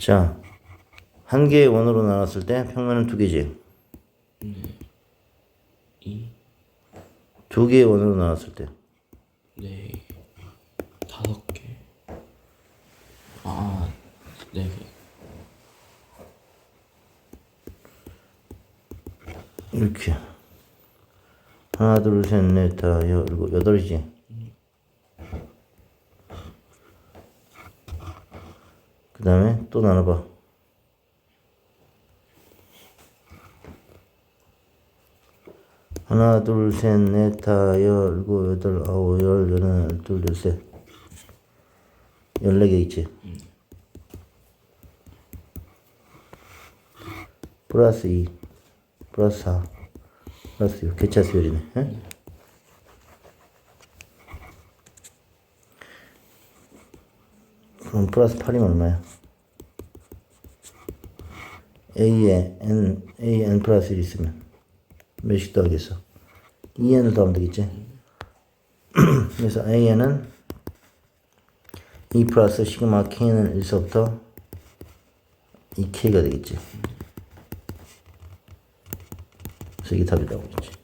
자, 한 개의 원으로 나눴을 때 평면은 두 개지. 이, 두 개의 원으로 나눴을 때. 네, 다섯 개. 아, 네 개. 이렇게. 하나, 둘, 셋, 넷, 다, 여, 일곱, 여덟이지. 그 다음에 또 나눠봐. 하나, 둘, 셋, 넷, 다, 여, 일곱, 여덟, 아홉, 열, 열하나, 열둘, 열셋. 열네 개 있지. 플러스 2, 플러스 4, 플러스 6. 개차 수열이네. 응? 그럼 플러스 8이면 얼마야? A에 N, A, N 플러스 1 있으면 몇씩 더하겠어? 2N을 더하면 되겠지? 그래서 AN은 2 플러스 시그마 K는 1서부터 2K가 되겠지? 그래서 이게 답이라고 그랬지.